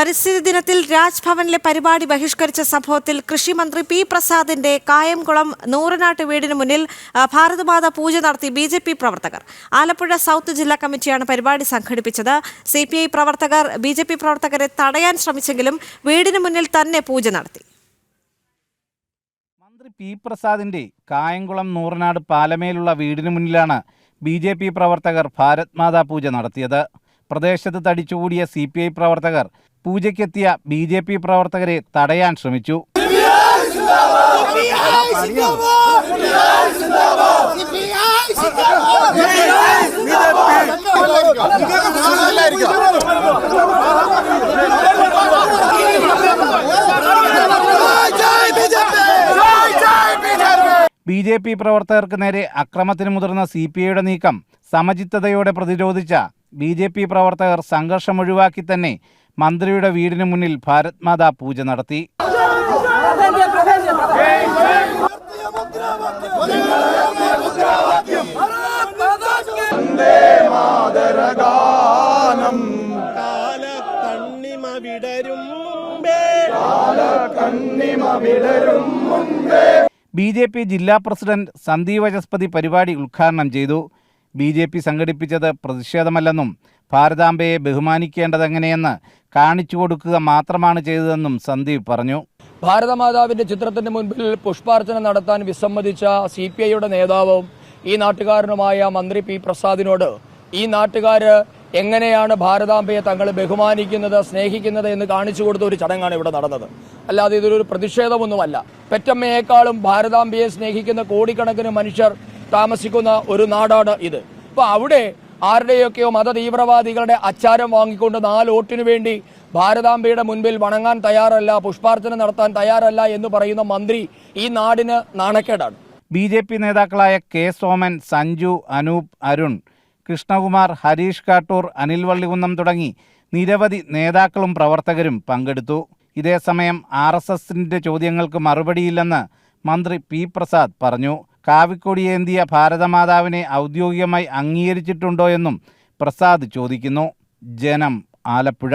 പരിസ്ഥിതി ദിനത്തിൽ രാജ്ഭവനിലെ പരിപാടി ബഹിഷ്കരിച്ച സംഭവത്തിൽ കൃഷിമന്ത്രി പി പ്രസാദിന്റെ കായംകുളം നൂറനാട്ട് വീടിന് മുന്നിൽ ഭാരതമാത പൂജ നടത്തി ബി ജെ പി പ്രവർത്തകർ. ആലപ്പുഴ സൗത്ത് ജില്ലാ കമ്മിറ്റിയാണ് പരിപാടി സംഘടിപ്പിച്ചത്. സി പി ഐ പ്രവർത്തകർ ബി ജെ പി പ്രവർത്തകരെ തടയാൻ ശ്രമിച്ചെങ്കിലും വീടിന് മുന്നിൽ തന്നെ പൂജ നടത്തി. മന്ത്രി പി പ്രസാദിന്റെ കായംകുളം നൂറനാട് പാലമേലുള്ള വീടിന് മുന്നിലാണ് ബി ജെ പി പ്രവർത്തകർ ഭാരത് മാതാ പൂജ നടത്തിയത്. പ്രദേശത്ത് തടിച്ചുകൂടിയ സി പി ഐ പ്രവർത്തകർ പൂജയ്ക്കെത്തിയ ബി ജെ പി പ്രവർത്തകരെ തടയാൻ ശ്രമിച്ചു. ബി ജെ പി പ്രവർത്തകർക്ക് നേരെ അക്രമത്തിന് മുതിർന്ന സി പി ഐയുടെ നീക്കം സമചിത്തതയോടെ പ്രതിരോധിച്ച ബി ജെ പി പ്രവർത്തകർ സംഘർഷം ഒഴിവാക്കി തന്നെ മന്ത്രിയുടെ വീടിന് മുന്നിൽ ഭാരത് മാതാ പൂജ നടത്തി. ബി ജെ പി ജില്ലാ പ്രസിഡന്റ് സന്ദീപ് വചസ്പതി പരിപാടി ഉദ്ഘാടനം ചെയ്തു. ബി ജെ പി സംഘടിപ്പിച്ചത് പ്രതിഷേധമല്ലെന്നും ഭാരതാംബയെ ബഹുമാനിക്കേണ്ടതെങ്ങനെയെന്ന് കാണിച്ചു കൊടുക്കുക മാത്രമാണ് ചെയ്തതെന്നും സന്ദീപ് പറഞ്ഞു. ഭാരതമാതാവിന്റെ ചിത്രത്തിന്റെ മുൻപിൽ പുഷ്പാർച്ചന നടത്താൻ വിസമ്മതിച്ച സി പി ഐയുടെ നേതാവും ഈ നാട്ടുകാരനുമായ മന്ത്രി പി പ്രസാദിനോട് ഈ നാട്ടുകാര് എങ്ങനെയാണ് ഭാരതാംബയെ തങ്ങൾ ബഹുമാനിക്കുന്നത് സ്നേഹിക്കുന്നത് എന്ന് കാണിച്ചു കൊടുത്ത ഒരു ചടങ്ങാണ് ഇവിടെ നടന്നത്. അല്ലാതെ ഇതൊരു പ്രതിഷേധമൊന്നുമല്ല. പെറ്റമ്മയേക്കാളും ഭാരതാംബയെ സ്നേഹിക്കുന്ന കോടിക്കണക്കിന് മനുഷ്യർ താമസിക്കുന്ന ഒരു നാടാണ് ഇത്. അപ്പൊ അവിടെ ആരുടെയൊക്കെയോ മത തീവ്രവാദികളുടെ അച്ചാരം വാങ്ങിക്കൊണ്ട് നാല് വോട്ടിനു വേണ്ടി ഭാരതാംബയുടെ മുൻപിൽ വണങ്ങാൻ തയ്യാറല്ല പുഷ്പാർച്ചന നടത്താൻ തയ്യാറല്ല എന്ന് പറയുന്ന മന്ത്രി ഈ നാടിന് നാണക്കേടാണ്. ബി ജെ പി നേതാക്കളായ കെ സോമൻ സഞ്ജു അനൂപ് അരുൺ കൃഷ്ണകുമാർ ഹരീഷ് കാട്ടൂർ അനിൽ വള്ളികുന്നം തുടങ്ങി നിരവധി നേതാക്കളും പ്രവർത്തകരും പങ്കെടുത്തു. ഇതേസമയം ആർ എസ് എസിന്റെ ചോദ്യങ്ങൾക്ക് മറുപടിയില്ലെന്ന് മന്ത്രി പി പ്രസാദ് പറഞ്ഞു. കാവിക്കൊടിയേന്തിയ ഭാരതമാതാവിനെ ഔദ്യോഗികമായി അംഗീകരിച്ചിട്ടുണ്ടോ എന്നും പ്രസാദ് ചോദിക്കുന്നു. ജനം ആലപ്പുഴ.